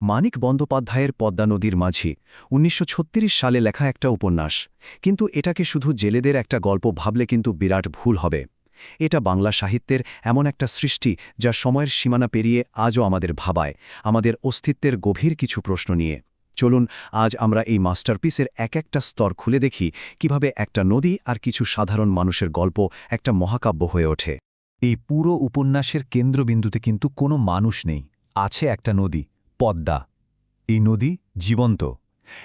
মানিক বন্দ্যোপাধ্যায়ের পদ্মা নদীর মাঝি, উনিশশো ছত্রিশ সালে লেখা একটা উপন্যাস। কিন্তু এটাকে শুধু জেলেদের একটা গল্প ভাবলে কিন্তু বিরাট ভুল হবে। এটা বাংলা সাহিত্যের এমন একটা সৃষ্টি যা সময়ের সীমানা পেরিয়ে আজও আমাদের ভাবায়, আমাদের অস্তিত্বের গভীর কিছু প্রশ্ন নিয়ে। চলুন, আজ আমরা এই মাস্টারপিসের এক একটা স্তর খুলে দেখি কীভাবে একটা নদী আর কিছু সাধারণ মানুষের গল্প একটা মহাকাব্য হয়ে ওঠে। এই পুরো উপন্যাসের কেন্দ্রবিন্দুতে কিন্তু কোনো মানুষ নেই, আছে একটা নদী। পদ্মা। এই নদী জীবন্ত।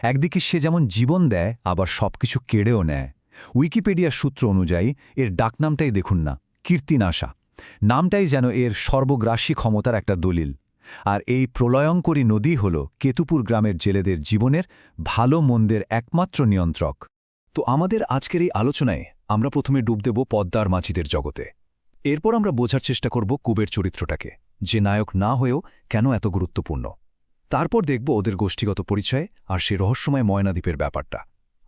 একদিকে সে যেমন জীবন দেয়, আবার সবকিছু কেড়েও নেয়। উইকিপিডিয়ার সূত্র অনুযায়ী এর ডাকনামটাই দেখুন না কীর্তিনাশা নামটাই যেন এর সর্বগ্রাসী ক্ষমতার একটা দলিল। আর এই প্রলয়ঙ্করী নদী হল কেতুপুর গ্রামের জেলেদের জীবনের ভালো মন্দের একমাত্র নিয়ন্ত্রক। তো আমাদের আজকের এই আলোচনায় আমরা প্রথমে ডুব দেব পদ্মার মাঝিদের জগতে। এরপর আমরা বোঝার চেষ্টা করব কুবের চরিত্রটাকে, যে নায়ক না হয়েও কেন এত গুরুত্বপূর্ণ। তারপর দেখব ওদের গোষ্ঠীগত পরিচয় আর সে রহস্যময় ময়নাদ্বীপের ব্যাপারটা।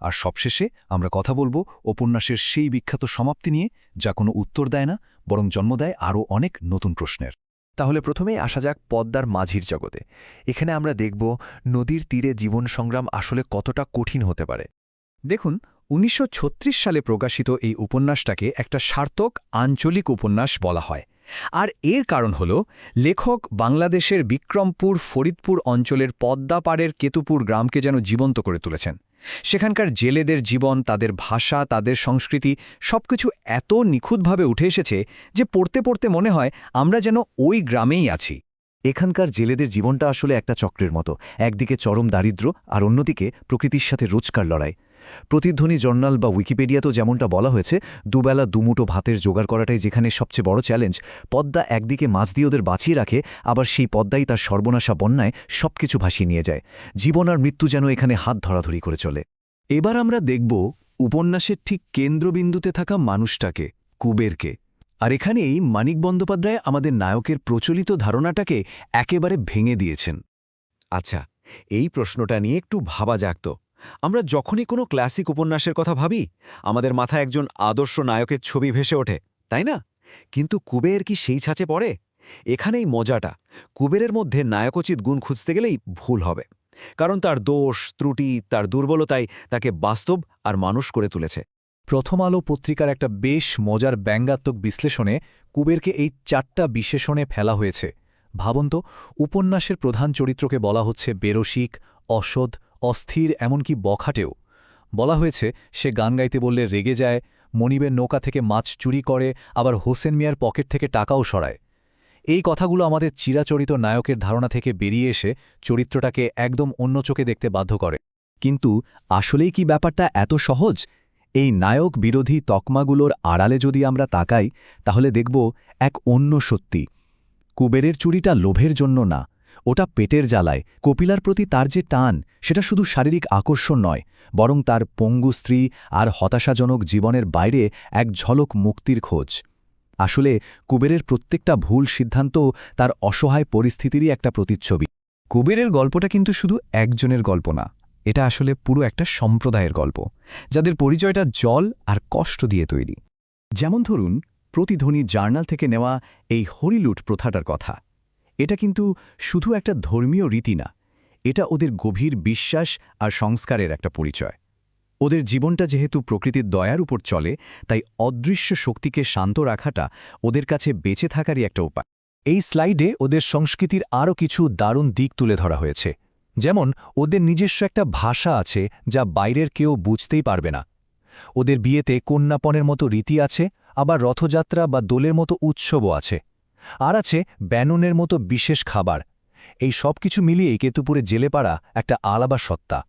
আর সবশেষে আমরা কথা বলব উপন্যাসের সেই বিখ্যাত সমাপ্তি নিয়ে, যা কোনো উত্তর দেয় না, বরং জন্ম দেয় আরও অনেক নতুন প্রশ্নের। তাহলে প্রথমেই আসা যাক পদ্মার মাঝির জগতে। এখানে আমরা দেখব নদীর তীরে জীবন সংগ্রাম আসলে কতটা কঠিন হতে পারে। দেখুন, উনিশশো ছত্রিশ সালে প্রকাশিত এই উপন্যাসটাকে একটা সার্থক আঞ্চলিক উপন্যাস বলা হয়। আর এর কারণ হল, লেখক বাংলাদেশের বিক্রমপুর, ফরিদপুর অঞ্চলের পদ্মাপাড়ের কেতুপুর গ্রামকে যেন জীবন্ত করে তুলেছেন। সেখানকার জেলেদের জীবন, তাদের ভাষা, তাদের সংস্কৃতি সবকিছু এত নিখুঁতভাবে উঠে এসেছে যে পড়তে পড়তে মনে হয় আমরা যেন ওই গ্রামেই আছি। এখানকার জেলেদের জীবনটা আসলে একটা চক্রের মতো, একদিকে চরম দারিদ্র্য আর অন্যদিকে প্রকৃতির সাথে রোজকার লড়াই। প্রতিধ্বনি জার্নাল বা উইকিপিডিয়াতেও যেমনটা বলা হয়েছে, দুবেলা দুমুটো ভাতের জোগাড় করাটাই যেখানে সবচেয়ে বড় চ্যালেঞ্জ। পদ্মা একদিকে মাছ দিয়ে ওদের বাঁচিয়ে রাখে, আবার সেই পদ্মাই তার সর্বনাশা বন্যায় সবকিছু ভাসিয়ে নিয়ে যায়। জীবন আর মৃত্যু যেন এখানে হাত ধরাধরি করে চলে। এবার আমরা দেখব উপন্যাসের ঠিক কেন্দ্রবিন্দুতে থাকা মানুষটাকে, কুবেরকে। আর এখানেই মানিক বন্দ্যোপাধ্যায় আমাদের নায়কের প্রচলিত ধারণাটাকে একেবারে ভেঙে দিয়েছেন। আচ্ছা এই প্রশ্নটা নিয়ে একটু ভাবা যাক আমরা যখনই কোনো ক্লাসিক উপন্যাসের কথা ভাবি, আমাদের মাথায় একজন আদর্শ নায়কের ছবি ভেসে ওঠে, তাই না? কিন্তু কুবের কি সেই ছাঁচে পড়ে? এখানেই মজাটা, কুবেরের মধ্যে নায়কোচিত গুণ খুঁজতে গেলেই ভুল হবে। কারণ তার দোষ, ত্রুটি, তার দুর্বলতাই তাকে বাস্তব আর মানুষ করে তুলেছে। প্রথম আলো পত্রিকার একটা বেশ মজার ব্যঙ্গাত্মক বিশ্লেষণে কুবেরকে এই চারটা বিশেষণে ফেলা হয়েছে। ভাবন্ত উপন্যাসের প্রধান চরিত্রকে বলা হচ্ছে বেরসিক, অসৎ অস্থির এমনকি বখাটেও। বলা হয়েছে, সে গান গাইতে বললে রেগে যায়, মনিবের নৌকা থেকে মাছ চুরি করে, আবার হোসেন মিয়ার পকেট থেকে টাকাও সরায়। এই কথাগুলো আমাদের চিরাচরিত নায়কের ধারণা থেকে বেরিয়ে এসে চরিত্রটাকে একদম অন্য চোখে দেখতে বাধ্য করে। কিন্তু আসলেই কি ব্যাপারটা এত সহজ? এই নায়ক বিরোধী তকমাগুলোর আড়ালে যদি আমরা তাকাই, তাহলে দেখব এক অন্য সত্যি। কুবেরের চুরিটা লোভের জন্য না ওটা পেটের জ্বালায়। কপিলার প্রতি তার যে টান, সেটা শুধু শারীরিক আকর্ষণ নয়, বরং তার পঙ্গু স্ত্রী আর হতাশাজনক জীবনের বাইরে এক ঝলক মুক্তির খোঁজ। আসলে, কুবেরের প্রত্যেকটা ভুল সিদ্ধান্ত তার অসহায় পরিস্থিতিরই একটা প্রতিচ্ছবি। কুবেরের গল্পটা কিন্তু শুধু একজনের গল্প না, এটা আসলে পুরো একটা সম্প্রদায়ের গল্প, যাদের পরিচয়টা জল আর কষ্ট দিয়ে তৈরি। যেমন ধরুন, প্রতিধ্বনি জার্নাল থেকে নেওয়া এই হরিলুট প্রথাটার কথা। এটা কিন্তু শুধু একটা ধর্মীয় রীতি না, এটা ওদের গভীর বিশ্বাস আর সংস্কারের একটা পরিচয়। ওদের জীবনটা যেহেতু প্রকৃতির দয়ার উপর চলে, তাই অদৃশ্য শক্তিকে শান্ত রাখাটা ওদের কাছে বেঁচে থাকারই একটা উপায়। এই স্লাইডে ওদের সংস্কৃতির আরও কিছু দারুণ দিক তুলে ধরা হয়েছে। যেমন, ওদের নিজস্ব একটা ভাষা আছে যা বাইরের কেউ বুঝতেই পারবে না। ওদের বিয়েতে কন্যাপনের মতো রীতি আছে, আবার রথযাত্রা বা দোলের মতো উৎসবও আছে। আর আছে ব্যাননের মতো বিশেষ খাবার। এই সব কিছু মিলিয়েই কেতুপুরে জেলে পাড়া একটা আলাবা সত্তা।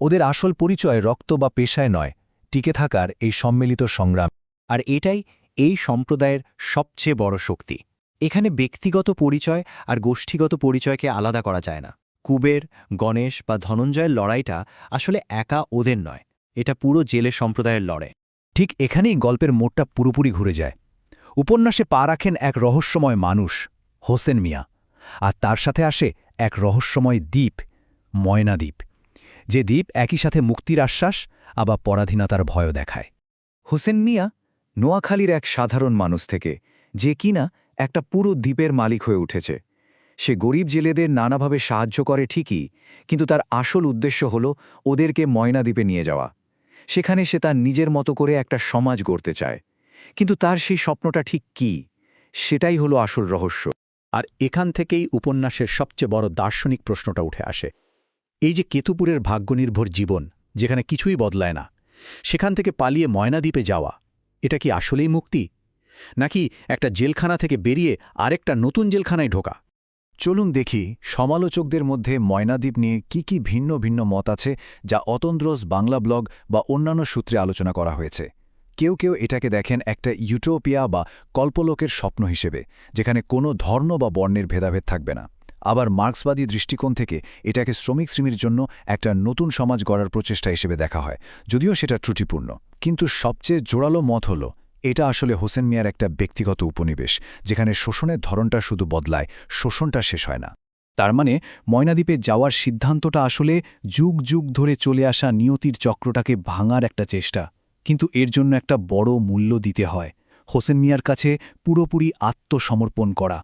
ওদের আসল পরিচয় রক্ত বা পেশায় নয়, টিকে থাকার এই সম্মিলিত সংগ্রাম। আর এটাই এই সম্প্রদায়ের সবচেয়ে বড় শক্তি। এখানে ব্যক্তিগত পরিচয় আর গোষ্ঠীগত পরিচয়কে আলাদা করা যায় না। কুবের, গণেশ বা ধনঞ্জয়ের লড়াইটা আসলে একা ওদের নয়, এটা পুরো জেলে সম্প্রদায়ের লড়াই। ঠিক এখানেই গল্পের মোড়টা পুরোপুরি ঘুরে যায়। উপন্যাসে পা রাখেন এক রহস্যময় মানুষ, হোসেন মিয়া, আর তার সাথে আসে এক রহস্যময় দ্বীপ ময়নাদ্বীপ যে দ্বীপ একই সাথে মুক্তির আশ্বাস, আবার পরাধীনতার ভয় দেখায়। হোসেন মিয়া নোয়াখালীর এক সাধারণ মানুষ থেকে, যে কিনা একটা পুরো দ্বীপের মালিক হয়ে উঠেছে। সে গরিব জেলেদের নানাভাবে সাহায্য করে ঠিকই, কিন্তু তার আসল উদ্দেশ্য হল ওদেরকে ময়নাদ্বীপে নিয়ে যাওয়া। সেখানে সে তার নিজের মতো করে একটা সমাজ গড়তে চায়। কিন্তু তার সেই স্বপ্নটা ঠিক কি? সেটাই হলো আসল রহস্য। আর এখান থেকেই উপন্যাসের সবচেয়ে বড় দার্শনিক প্রশ্নটা উঠে আসে। এই যে কেতুপুরের ভাগ্যনির্ভর জীবন, যেখানে কিছুই বদলায় না, সেখান থেকে পালিয়ে ময়নাদ্বীপে যাওয়া, এটা কি আসলেই মুক্তি? নাকি একটা জেলখানা থেকে বেরিয়ে আরেকটা নতুন জেলখানায় ঢোকা? চলুন দেখি সমালোচকদের মধ্যে ময়নাদ্বীপ নিয়ে কি কি ভিন্ন ভিন্ন মত আছে, যা অতন্দ্রস বাংলা ব্লগ বা অন্যান্য সূত্রে আলোচনা করা হয়েছে। কেউ কেউ এটাকে দেখেন একটা ইউটোপিয়া বা কল্পলোকের স্বপ্ন হিসেবে, যেখানে কোনো ধর্ম বা বর্ণের ভেদাভেদ থাকবে না। আবার মার্ক্সবাদী দৃষ্টিকোণ থেকে এটাকে শ্রমিক শ্রেণির জন্য একটা নতুন সমাজ গড়ার প্রচেষ্টা হিসেবে দেখা হয়, যদিও সেটা ত্রুটিপূর্ণ। কিন্তু সবচেয়ে জোরালো মত হল, এটা আসলে হোসেন মিয়ার একটা ব্যক্তিগত উপনিবেশ, যেখানে শোষণের ধরনটা শুধু বদলায়, শোষণটা শেষ হয় না। তার মানে ময়নাদ্বীপে যাওয়ার সিদ্ধান্তটা আসলে যুগ যুগ ধরে চলে আসা নিয়তির চক্রটাকে ভাঙার একটা চেষ্টা। কিন্তু এর জন্য একটা বড় মূল্য দিতে হয়। হোসেন মিয়ার কাছে পুরোপুরি আত্মসমর্পণ করা।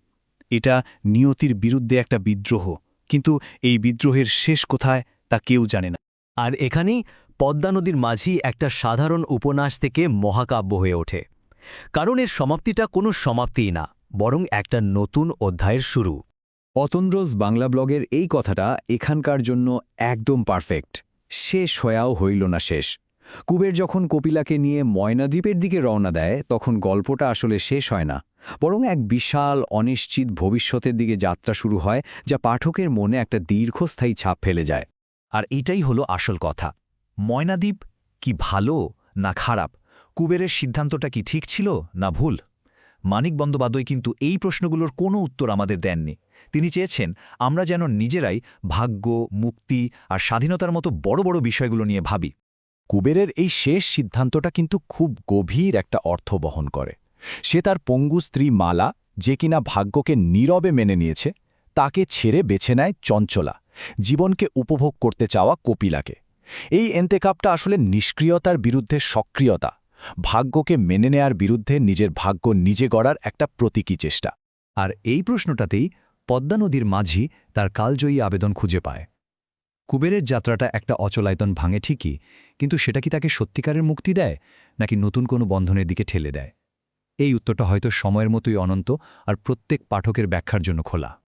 এটা নিয়তির বিরুদ্ধে একটা বিদ্রোহ কিন্তু এই বিদ্রোহের শেষ কোথায় তা কেউ জানে না। আর এখানেই পদ্মা নদীর মাঝি একটা সাধারণ উপন্যাস থেকে মহাকাব্য হয়ে ওঠে। কারণ এর সমাপ্তিটা কোনো সমাপ্তিই না বরং একটা নতুন অধ্যায়ের শুরু। অতন্দ্রজ বাংলা ব্লগের এই কথাটা এখানকার জন্য একদম পারফেক্ট। শেষ হয়াও হইল না শেষ। কুবের যখন কপিলাকে নিয়ে ময়নাদ্বীপের দিকে রওনা দেয়, তখন গল্পটা আসলে শেষ হয় না। বরং এক বিশাল, অনিশ্চিত ভবিষ্যতের দিকে যাত্রা শুরু হয়, যা পাঠকের মনে একটা দীর্ঘস্থায়ী ছাপ ফেলে যায়। আর এটাই হলো আসল কথা। ময়নাদ্বীপ কি ভালো না খারাপ? কুবেরের সিদ্ধান্তটা কি ঠিক ছিল না ভুল? মানিক বন্দ্যোপাধ্যায় কিন্তু এই প্রশ্নগুলোর কোনো উত্তর আমাদের দেননি। তিনি চেয়েছেন, আমরা যেন নিজেরাই ভাগ্য, মুক্তি আর স্বাধীনতার মতো বড় বড় বিষয়গুলো নিয়ে ভাবি। কুবেরের এই শেষ সিদ্ধান্তটা কিন্তু খুব গভীর একটা অর্থ বহন করে। সে তার পঙ্গু স্ত্রী মালা, যে কিনা ভাগ্যকে নীরবে মেনে নিয়েছে, তাকে ছেড়ে বেছে নেয় চঞ্চলা, জীবনকে উপভোগ করতে চাওয়া কপিলাকে। এই এন্তেকাপটা আসলে নিষ্ক্রিয়তার বিরুদ্ধে সক্রিয়তা, ভাগ্যকে মেনে নেয়ার বিরুদ্ধে নিজের ভাগ্য নিজে গড়ার একটা প্রতীকী চেষ্টা। আর এই প্রশ্নটাতেই পদ্মা নদীর মাঝি তার কালজয়ী আবেদন খুঁজে পায়। কুবেরের যাত্রাটা একটা অচলায়তন ভাঙে ঠিকই, কিন্তু সেটা কি তাকে সত্যিকারের মুক্তি দেয়, নাকি নতুন কোনো বন্ধনের দিকে ঠেলে দেয়? এই উত্তরটা হয়তো সময়ের মতোই অনন্ত আর প্রত্যেক পাঠকের ব্যাখ্যার জন্য খোলা।